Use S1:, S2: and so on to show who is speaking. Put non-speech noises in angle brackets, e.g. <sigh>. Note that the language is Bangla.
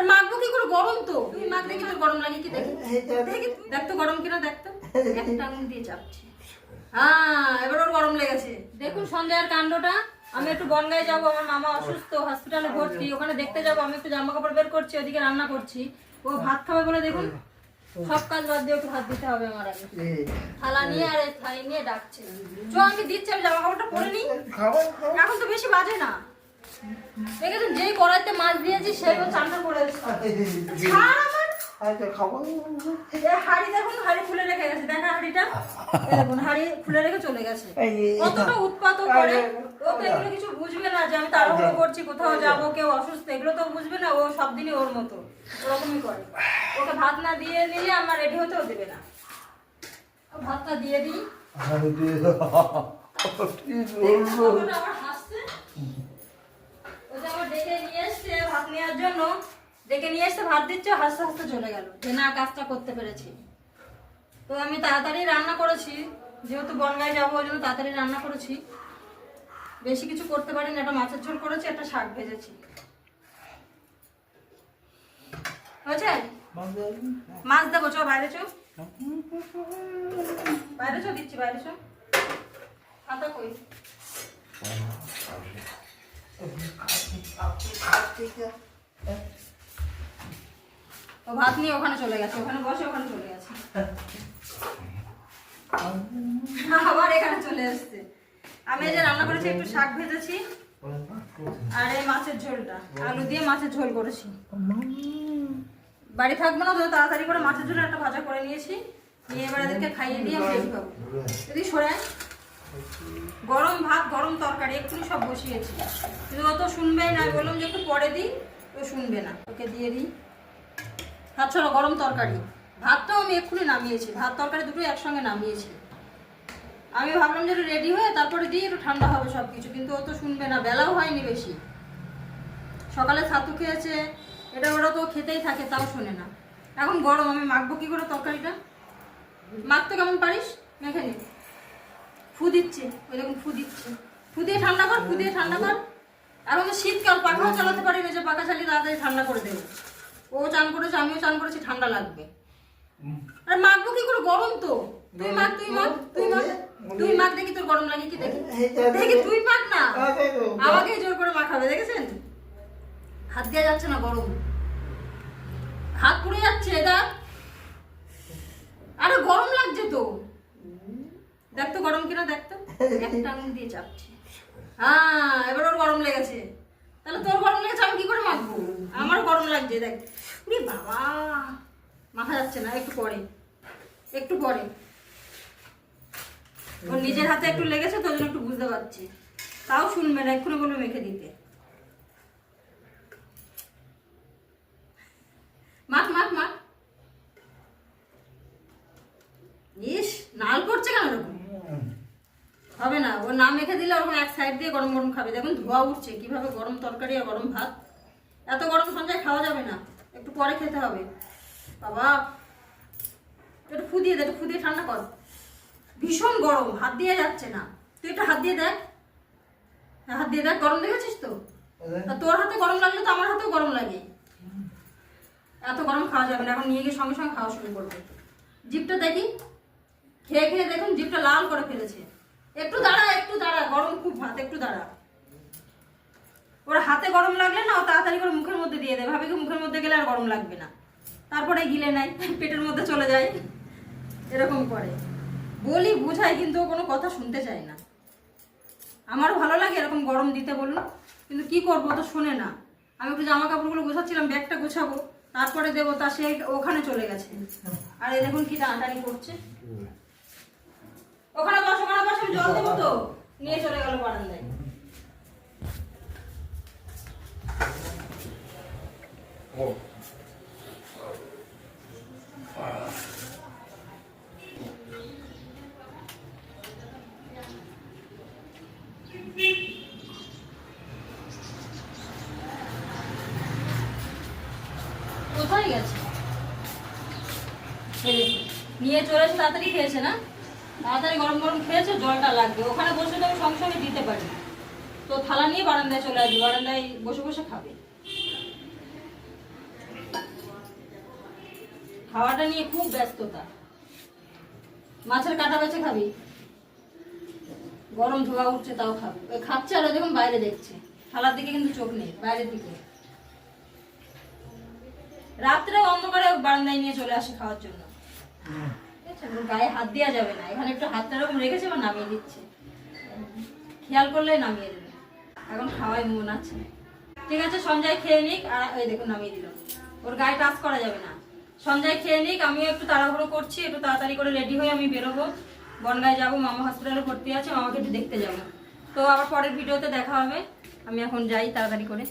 S1: আর মাখবো কি করে? গরম তো। তুই মাখ দেখি তোর গরম লাগে কি দেখি? দেখি দেখ তো গরম কিনা দেখ তো। একটা আঙুল দিয়ে চাপছে। হ্যাঁ এবার ওর গরম লেগেছে। দেখুন সঞ্জয়ের কাণ্ডটা। আমি একটু বনগায় যাব আমার মামা অসুস্থ হসপিটালে ভর্তি। ওখানে দেখতে যাব আমি একটু জামা কাপড় বের করছি ওদিকে রান্না করছি। ও ভাত খাবে বলে দেখুন সব কাজ বাদ দিয়ে একটু ভাত দিতে হবে আমার আগে। থালা নিয়ে আর থালি নিয়ে ডাকছে। চ আমি দিচ্ছি আমি জামা কাপড়টা পরে নিই। এখন তো বেশি বাজে না। দেখেছেন যেই কড়াইতে মাছ দিয়েছি সেই ও চান্না করে এসছে। ছাড় আমার
S2: আচ্ছা খাবার
S1: এই হাড়ি দেখুন হাড়ি খুলে রেখে গেছে দেখা হাড়িটা দেখুন হাড়ি খুলে রেখে চলে গেছে কতটা উৎপাত করে ও তো এগুলো কিছু বুঝবে না যে আমি তাড়াহুড়ো করছি কোথাও যাব কেউ অসুস্থ এগুলো তো বুঝবে না ও সব দিনই ওর মতো ওরকমই করে ওকে ভাত না দিয়ে নিলে আমার রেডি হতেও দেবে না ভাতটা দিয়ে দিই
S2: দিয়ে। কি বলব
S1: তখন আবার হাসছে ও যে আবার ডেকে নিয়ে এসছে ভাত নেওয়ার জন্য ডেকে নিয়ে এসে ভাত দিচ্ছে হাসতে হাসতে চলে গেল যে না কাজটা করতে পেরেছি। তো আমি তাড়াতাড়ি রান্না করেছি যেহেতু বনগায় যাব ওই জন্য তাড়াতাড়ি রান্না করেছি। বেশি কিছু করতে পারিনি একটা মাছের ঝোল করেছি একটা শাক ভেজেছি। হয়েছে? মাছ দেবো চো বাইরে চো বাইরে চো দিচ্ছি বাইরে চো খাতা কই? ও ভাত নিয়ে ওখানে চলে গেছে, ওখানে বসে ওখানে চলে গেছে। আবার এখানে চলে এসছে। আমি যে রান্না করেছি, একটু শাক ভেজেছি আর এই মাছের ঝোলটা। আলু দিয়ে মাছের ঝোল করেছি। বাড়ি থাকব না, তো তাড়াতাড়ি করে মাছের ঝোল একটা ভাজা করে নিয়েছি। নিয়ে এবার এদেরকে খাইয়ে দিয়ে আমি রেডি পাবো যদি সরে গরম ভাত, গরম তরকারি একটু সব বসিয়েছি। কিন্তু অত তো শুনবেই না বললাম যে একটু পরে দিই, ও শুনবে না। ওকে দিয়ে দিই। ভাত ছাড়া গরম তরকারি। ভাতটাও আমি এক্ষুনি নামিয়েছি, ভাত তরকারি দুটোই একসঙ্গে নামিয়েছি। আমি ভাবলাম যে রেডি হয়ে তারপরে দিই একটু ঠান্ডা হবে সব কিছু কিন্তু ও তো শুনবে না, বেলাও হয়নি বেশি। সকালে ছাতু খেয়েছে, এটা ওরা তো খেতেই থাকে, তাও শোনে না। এখন গরম, আমি মাখবো কি করে তরকারিটা? মাখতে কেমন পারিস? মেখে নি। ফু দিচ্ছে, ওই দেখুন ফু দিচ্ছে। ফু দিয়ে ঠান্ডা কর, ফু দিয়ে ঠান্ডা কর। এখন তো শীতকাল, পাখাও চালাতে পারি না যে পাখা চালিয়ে তাড়াতাড়ি ঠান্ডা করে দেবে। ও চান করেছে আমিও চান করেছি ঠান্ডা লাগবে। আরে মাখবো কি করে? গরম তো। তুই মাখ তুই মাখ তুই মাখ। তুই মাখ দেখি তোর গরম লাগে কি দেখি। দেখি তুই মাখ না। আমাকে জোর করে মাখাবে দেখেছেন? হাত দেওয়া যাচ্ছে না গরম। হাত পুড়ে যাচ্ছে এটা আরে গরম লাগছে তো। দেখ তো গরম কিনা দেখ তো। <laughs> একটা আঙুল দিয়ে চাপছে। হ্যাঁ এবার ওর গরম লেগেছে। তাহলে তোর গরম লেগেছে, আমি কি করে মাখবো? আমার গরম লাগছে, দেখ। উরে বাবা, মাখা যাচ্ছে না, একটু পরে। একটু পরে। ওর নিজের হাতে একটু লেগেছে, তোর জন্য একটু বুঝতে পারছি। তাও শুনবে না, এক্ষুনি বলবে মেখে দিতে মাখ মাখ মাখ ইস নাল করছে কেন এরকম হবে না মেখে দিলে ওরকম এক সাইড দিয়ে গরম গরম খাবে। দেখুন ধোয়া উঠছে কীভাবে গরম তরকারি আর গরম ভাত। এত গরম সঞ্চয় খাওয়া যাবে না একটু পরে খেতে হবে। বাবা একটু ফু দিয়ে দে একটু ফু দিয়ে ঠান্ডা কর। ভীষণ গরম হাত দিয়ে যাচ্ছে না। তুই একটু হাত দিয়ে দেখ। হ্যাঁ, হাত দিয়ে দেখ গরম দেখেছিস তো তোর হাতে গরম লাগলে তো আমার হাতেও গরম লাগে। এত গরম খাওয়া যাবে না এখন নিয়ে গিয়ে সঙ্গে সঙ্গে খাওয়া শুরু করবে। জিপটা দেখি খেয়ে খেয়ে দেখুন জিপটা লাল করে ফেলেছে। একটু দাঁড়া একটু দাঁড়া, গরম খুব ভাত, একটু দাঁড়া। ওর হাতে গরম লাগলে না, ও তাড়াতাড়ি করে মুখের মধ্যে দিয়ে দেয়। ভাবে কি মুখের মধ্যে গেলে আর গরম লাগবে না। তারপরে গিলে নেয়, পেটের মধ্যে চলে যায়। এরকম করে। বলি বুঝাই কিন্তু ও কোনো কথা শুনতে চায় না। আমারও ভালো লাগে এরকম গরম দিতে বলুন কিন্তু কি করব তো শোনে না। আমি একটু জামা কাপড়গুলো গোছাচ্ছিলাম, ব্যাগটা গোছাবো। তারপরে দেবো তা সে ওখানে চলে গেছে। আর এ দেখুন কি টানাটানি করছে। ওখানে বস, ওখানে আমি জল দেবো তো। নিয়ে চলে গেল বারান্দায়। কোথায় গেছে? নিয়ে চলে এসে তাড়াতাড়ি খেয়েছে না? তাড়াতাড়ি গরম গরম খেয়েছে, জলটা লাগবে। ওখানে বসে তো আমি সঙ্গে সঙ্গে দিতে পারি তো থালা নিয়ে বারান্দায় চলে আসবে, বারান্দায় বসে বসে খাবে। খাওয়াটা নিয়ে খুব ব্যস্ততা। মাছের কাটা বেছে খাবি? গরম ধোয়া উঠছে, তাও খাবে। ওই খাচ্ছে আর দেখুন বাইরে দেখছে। থালার দিকে কিন্তু চোখ নেই, বাইরের দিকে। রাত্রে অন্ধকারে বারান্দায় নিয়ে চলে আসে খাওয়ার জন্য। গায়ে হাত দেওয়া যাবে না। এখানে একটু হাতটা এরকম রেখেছে বা নামিয়ে দিচ্ছে? খেয়াল করলে নামিয়ে দেবে। এখন খাওয়াই মন আছে। ঠিক আছে, সঞ্জয় খেয়ে নিক, আর এই দেখুন নামিয়ে দিল। ওর গায়ে টাচ করা যাবে না। সঞ্জয় খেয়ে নিক, আমিও একটু তাড়াহুড়ো করছি, একটু তাড়াতাড়ি করে রেডি হয়ে আমি বেরোবো। বনগায় যাব, মামা হসপিটালে ভর্তি আছে, মামাকে একটু দেখতে যাব। তো আবার পরের ভিডিওতে দেখা হবে। আমি এখন যাই তাড়াতাড়ি করে।